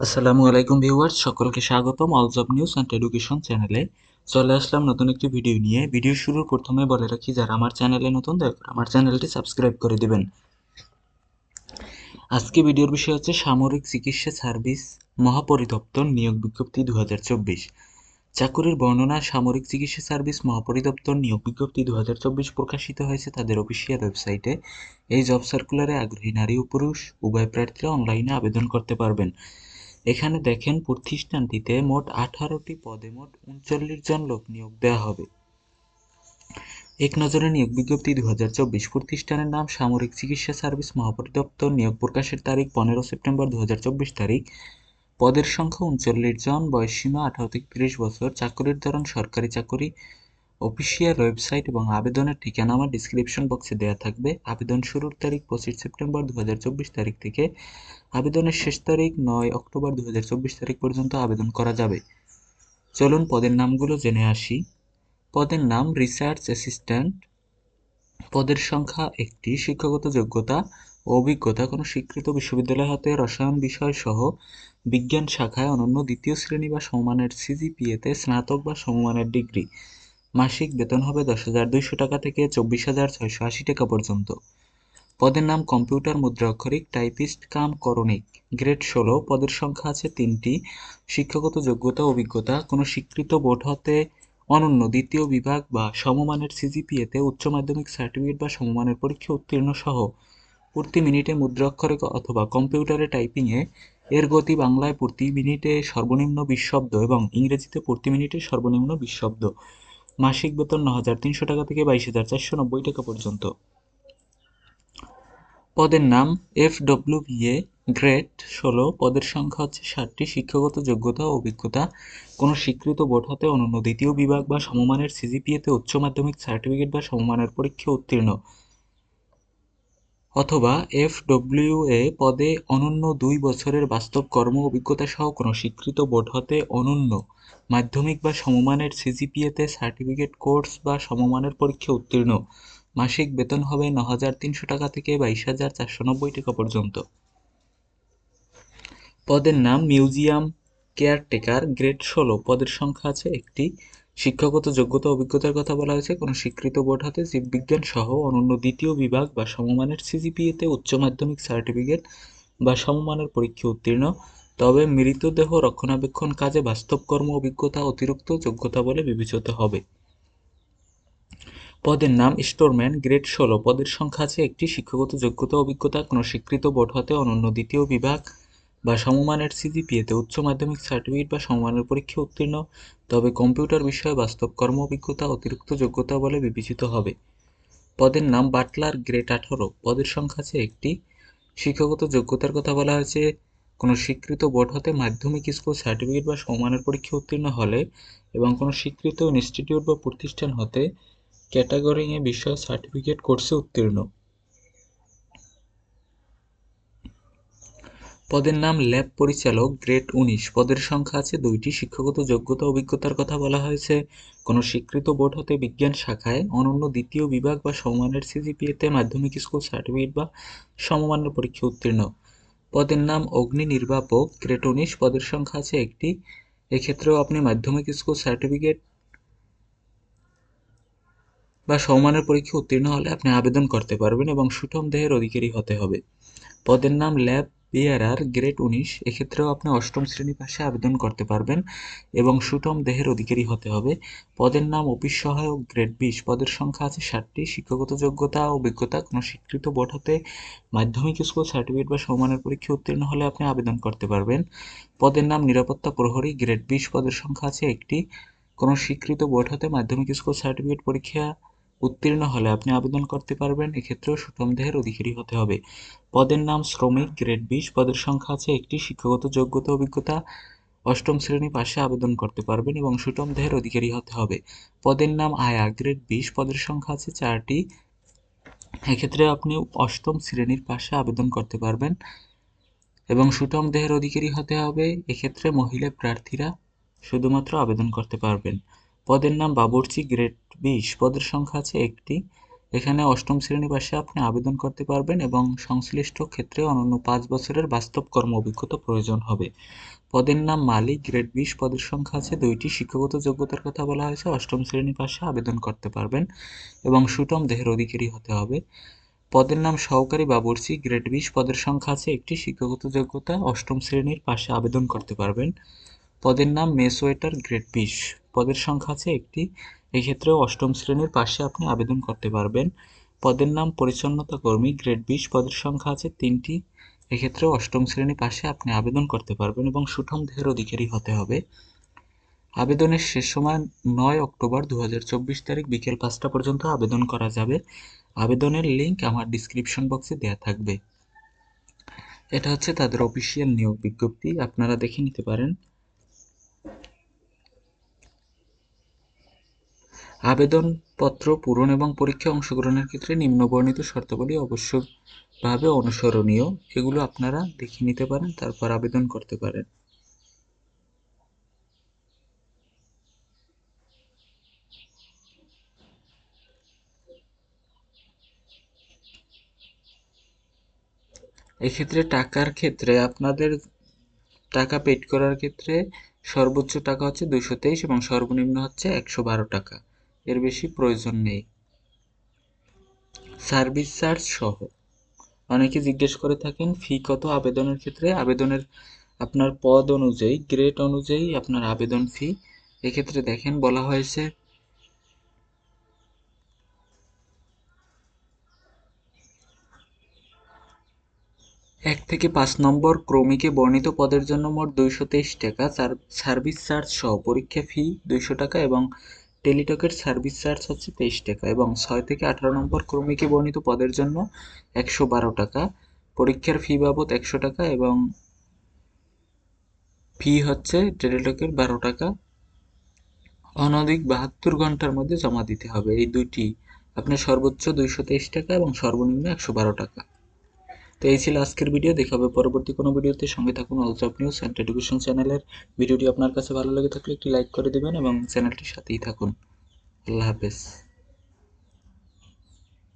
আসসালামু আলাইকুম ভিউয়ার্স, সকলকে স্বাগতম all job news and education চ্যানেলে চলে আসলাম নতুন একটি ভিডিও নিয়ে। ভিডিও শুরুর প্রথমে বলে রাখি, যারা আমার চ্যানেলে নতুন, দয়া করে আমার চ্যানেলটি সাবস্ক্রাইব করে দিবেন। আজকে ভিডিওর বিষয় হচ্ছে সামরিক চিকিৎসা সার্ভিস মহাপরিদপ্তর নিয়োগ বিজ্ঞপ্তি দু চাকুরির বর্ণনা, সামরিক চিকিৎসা সার্ভিস মহাপরিদপ্তর নিয়োগ বিজ্ঞপ্তি দু হাজার চব্বিশ প্রকাশিত হয়েছে তাদের অফিসিয়াল ওয়েবসাইটে এই জব সার্কুলারে আগ্রহী নারী ও পুরুষ, উভয় প্রার্থীরা অনলাইনে আবেদন করতে পারবেন। এখানে দেখেন প্রতিষ্ঠানটিতে মোট আঠারোটি পদে মোট উনচল্লিশ জন লোক নিয়োগ দেওয়া হবে। এক নজরে নিয়োগ বিজ্ঞপ্তি দু হাজার চব্বিশ প্রতিষ্ঠানের নাম সামরিক চিকিৎসা সার্ভিস মহাপরিদপ্তর নিয়োগ প্রকাশের তারিখ পনেরো সেপ্টেম্বর দু হাজার চব্বিশ তারিখ। পদের সংখ্যা উনচল্লিশ জন বয়সসীমা আঠারো থেকে তিরিশ বছর, চাকরির ধরন সরকারি চাকরি অফিসিয়াল ওয়েবসাইট এবং আবেদনের ঠিকানা আমার ডিসক্রিপশন বক্সে দেওয়া থাকবে। আবেদন শুরুর তারিখ পঁচিশ সেপ্টেম্বর দুহাজার চব্বিশ তারিখ থেকে। আবেদনের শেষ তারিখ নয় অক্টোবর দু হাজার চব্বিশ তারিখ পর্যন্ত আবেদন করা যাবে। চলুন পদের নামগুলো জেনে আসি। পদের নাম রিসার্চ অ্যাসিস্ট্যান্ট পদের সংখ্যা একটি, শিক্ষাগত যোগ্যতা অভিজ্ঞতা। কোনো স্বীকৃত বিশ্ববিদ্যালয় হতে রসায়ন বিষয় সহ বিজ্ঞান শাখায় অনন্য দ্বিতীয় শ্রেণি বা সমমানের সিজিপিএতে স্নাতক বা সমমানের ডিগ্রি। মাসিক বেতন হবে দশ হাজার দুইশো টাকা থেকে চব্বিশ হাজার ছয়শো আশি টাকা পর্যন্ত। পদের নাম কম্পিউটার মুদ্রা অক্ষরিক টাইপিস্ট কাম করণিক। গ্রেড ষোলো, পদের সংখ্যা আছে তিনটি। শিক্ষাগত যোগ্যতা, অভিজ্ঞতা, কোনো স্বীকৃত বোর্ড হতে অনন্য দ্বিতীয় বিভাগ বা সমমানের সিজিপিএতে উচ্চ মাধ্যমিক সার্টিফিকেট বা সমমানের পরীক্ষা উত্তীর্ণ সহ প্রতি মিনিটে মুদ্রাক্ষরে অথবা কম্পিউটারে টাইপিংয়ে এর গতি বাংলায় প্রতি মিনিটে সর্বনিম্ন বিশ শব্দ এবং ইংরেজিতে প্রতি মিনিটে সর্বনিম্ন বিশ শব্দ। মাসিক বেতন ন হাজার তিনশো টাকা থেকে বাইশ হাজার চারশো নব্বই টাকা পর্যন্ত। পদের নাম এফ ডব্লিউ বিএ গ্রেড ষোলো। পদের সংখ্যা হচ্ছে ষাটটি। শিক্ষাগত যোগ্যতা ও অভিজ্ঞতা। কোনো স্বীকৃত বোর্ড হতে অনন্য দ্বিতীয় বিভাগ বা সমমানের সিজিপিএতে উচ্চ মাধ্যমিক সার্টিফিকেট বা সমমানের পরীক্ষা উত্তীর্ণ। অথবা এফ ডব্লিউ এ পদে অনন্য দুই বছরের বাস্তব কর্ম অভিজ্ঞতা সহ কোনো স্বীকৃত বোর্ড হতে অনন্য মাধ্যমিক বা সমমানের সিজিপিএতে সার্টিফিকেট কোর্স বা সমমানের পরীক্ষা উত্তীর্ণ। মাসিক বেতন হবে ন হাজার তিনশো টাকা থেকে বাইশ হাজার চারশো নব্বই টাকা পর্যন্ত। পদের নাম মিউজিয়াম কেয়ারটেকার গ্রেড ষোলো। পদের সংখ্যা আছে একটি। শিক্ষাগত যোগ্যতা অভিজ্ঞতার কথা বলা হয়েছে। কোনো স্বীকৃত বোর্ড হাতে জীববিজ্ঞান সহ অনন্য দ্বিতীয় বিভাগ বা সমমানের সিজিপিএতে উচ্চ মাধ্যমিক সার্টিফিকেট বা সমমানের পরীক্ষা উত্তীর্ণ। তবে মৃতদেহ রক্ষণাবেক্ষণ কাজে বাস্তব কর্ম, অভিজ্ঞতা, অতিরিক্ত যোগ্যতা বলে বিবেচিত হবে। পদের নাম স্টোরম্যান গ্রেড ষোলো। পদের সংখ্যা আছে একটি। শিক্ষাগত যোগ্যতা, অভিজ্ঞতা, কোনো স্বীকৃত বোর্ড হতে অনন্য দ্বিতীয় বিভাগ বা সমমানের সিজিপিএতে উচ্চ মাধ্যমিক সার্টিফিকেট বা সমমানের পরীক্ষা উত্তীর্ণ, তবে কম্পিউটার বিষয়ে বাস্তব কর্ম অভিজ্ঞতা, অতিরিক্ত যোগ্যতা বলে বিবেচিত হবে। পদের নাম বাটলার গ্রেড আঠারো। পদের সংখ্যা আছে একটি। শিক্ষাগত যোগ্যতার কথা বলা হয়েছে। কোনো স্বীকৃত বোর্ড হতে মাধ্যমিক স্কুল সার্টিফিকেট বা সমমানের পরীক্ষা উত্তীর্ণ হলে এবং কোনো স্বীকৃত ইনস্টিটিউট বা প্রতিষ্ঠান হতে ক্যাটাগরিংয়ে বিষয়ে সার্টিফিকেট কোর্সে উত্তীর্ণ। পদের নাম ল্যাব পরিচালক গ্রেড উনিশ। পদের সংখ্যা আছে দুইটি। শিক্ষাগত যোগ্যতা, অভিজ্ঞতার কথা বলা হয়েছে। কোনো স্বীকৃত বোর্ড হতে বিজ্ঞান শাখায়, অনন্য দ্বিতীয় বিভাগ বা সমমানের সিজিপিএতে মাধ্যমিক স্কুল সার্টিফিকেট বা সমমানের পরীক্ষা উত্তীর্ণ। পদের নাম অগ্নি নির্বাপক গ্রেড উনিশ। পদের সংখ্যা আছে একটি। এক্ষেত্রেও আপনি মাধ্যমিক স্কুল সার্টিফিকেট বা সমমানের পরীক্ষা উত্তীর্ণ হলে আপনি আবেদন করতে পারবেন এবং সুঠম দেহের অধিকারী হতে হবে। পদের নাম ল্যাব বিআরআর গ্রেড উনিশ, এক্ষেত্রেও আপনি অষ্টম শ্রেণি পাশে আবেদন করতে পারবেন এবং সুটম দেহের অধিকারী হতে হবে। পদের নাম অফিস সহায়ক গ্রেড বিশ, পদের সংখ্যা আছে ষাটটি, শিক্ষাগত যোগ্যতা অভিজ্ঞতা, কোনো স্বীকৃত বোর্ড হতে মাধ্যমিক স্কুল সার্টিফিকেট বা সমানের পরীক্ষা উত্তীর্ণ হলে আপনি আবেদন করতে পারবেন। পদের নাম নিরাপত্তা প্রহরী গ্রেড বিশ, পদের সংখ্যা আছে একটি, কোনো স্বীকৃত বোর্ড হতে মাধ্যমিক স্কুল সার্টিফিকেট পরীক্ষা উত্তীর্ণ হলে আপনি আবেদন করতে পারবেন, এক্ষেত্রেও সুষম দেহের অধিকারী হতে হবে। পদের নাম শ্রমিক গ্রেড বিশ, পদের সংখ্যা আছে একটি, শিক্ষাগত যোগ্যতা, অভিজ্ঞতা, অষ্টম শ্রেণি পাশে আবেদন করতে পারবেন এবং সুটম দেহের অধিকারী হতে হবে। পদের নাম আয়া গ্রেড বিশ, পদের সংখ্যা আছে চারটি। এক্ষেত্রে আপনি অষ্টম শ্রেণির পাশে আবেদন করতে পারবেন এবং সুটম দেহের অধিকারী হতে হবে। এক্ষেত্রে মহিলা প্রার্থীরা শুধুমাত্র আবেদন করতে পারবেন। পদের নাম বাবুর্চি গ্রেড বিশ পদের সংখ্যা আছে একটি। এখানে অষ্টম শ্রেণি পাশে আপনি আবেদন করতে পারবেন এবং সংশ্লিষ্ট ক্ষেত্রে অনন্য পাঁচ বছরের বাস্তব কর্ম অভিজ্ঞতা প্রয়োজন হবে। পদের নাম মালিক, গ্রেড বিশ পদের সংখ্যা আছে, দুইটি শিক্ষাগত যোগ্যতার কথা বলা হয়েছে, অষ্টম শ্রেণি পাশে আবেদন করতে পারবেন এবং সুটম দেহের অধিকারী হতে হবে। পদের নাম সহকারী বাবুর্চি গ্রেড বিশ পদের সংখ্যা আছে, একটি শিক্ষাগত যোগ্যতা, অষ্টম শ্রেণির পাশে আবেদন করতে পারবেন। পদের নাম মেসোয়েটার, গ্রেড বিশ। পদের সংখ্যা আছে একটি। এক্ষেত্রেও অষ্টম শ্রেণির পাশে আপনি আবেদন করতে পারবেন। পদের নাম পরিচ্ছন্নতা কর্মী, গ্রেড বিশ পদের সংখ্যা আছে তিনটি। এক্ষেত্রেও অষ্টম শ্রেণি পাশে আপনি আবেদন করতে পারবেন এবং সুঠম দেহের অধিকারী হতে হবে। আবেদনের শেষ সময় নয় অক্টোবর দু হাজার চব্বিশ তারিখ বিকেল পাঁচটা পর্যন্ত আবেদন করা যাবে। আবেদনের লিঙ্ক আমার ডিসক্রিপশন বক্সে দেওয়া থাকবে। এটা হচ্ছে তাদের অফিসিয়াল নিয়োগ বিজ্ঞপ্তি। আপনারা দেখে নিতে পারেন। আবেদনপত্র পূরণ এবং পরীক্ষায় অংশগ্রহণের ক্ষেত্রে নিম্নবর্ণিত শর্তাবলী অবশ্যভাবে অনুসরণীয়। এগুলো আপনারা দেখে নিতে পারেন, তারপর আবেদন করতে পারেন। এক্ষেত্রে টাকার ক্ষেত্রে আপনাদের টাকা পেড করার ক্ষেত্রে সর্বোচ্চ টাকা হচ্ছে দুশো তেইশ এবং সর্বনিম্ন হচ্ছে একশো বারো টাকা। এর বেশি প্রয়োজন নেই। সার্ভিস চার্জ সহ। অনেকে জিজ্ঞেস করে থাকেন, ফি কত আবেদনের ক্ষেত্রে? আবেদনের আপনার পদ অনুযায়ী, গ্রেড অনুযায়ী আপনার আবেদন ফি। এক্ষেত্রে দেখেন, বলা হয়েছে এক থেকে পাঁচ নম্বর ক্রমিকে বর্ণিত পদের জন্য মোট দুইশো তেইশ টাকা। সার্ভিস চার্জ সহ পরীক্ষা ফি দুইশো টাকা এবং টেলিটকের সার্ভিস চার্জ হচ্ছে তেইশ টাকা এবং ছয় থেকে আঠারো নম্বর ক্রমিকে বর্ণিত পদের জন্য একশো বারো টাকা। পরীক্ষার ফি বাবদ একশো টাকা এবং ফি হচ্ছে টেলিটকের বারো টাকা। অনধিক বাহাত্তর ঘণ্টার মধ্যে জমা দিতে হবে। এই দুইটি আপনার সর্বোচ্চ দুইশো তেইশ টাকা এবং সর্বনিম্ন একশো বারো টাকা। তো এই ছিল আজকের ভিডিও দেখা হবে পরবর্তী কোনো ভিডিওতে সঙ্গে থাকুন all job news and education চ্যানেলের ভিডিওটি আপনার কাছে ভালো লেগে থাকলে একটি লাইক করে দেবেন এবং চ্যানেলটির সাথেই থাকুন। আল্লাহ হাফেজ।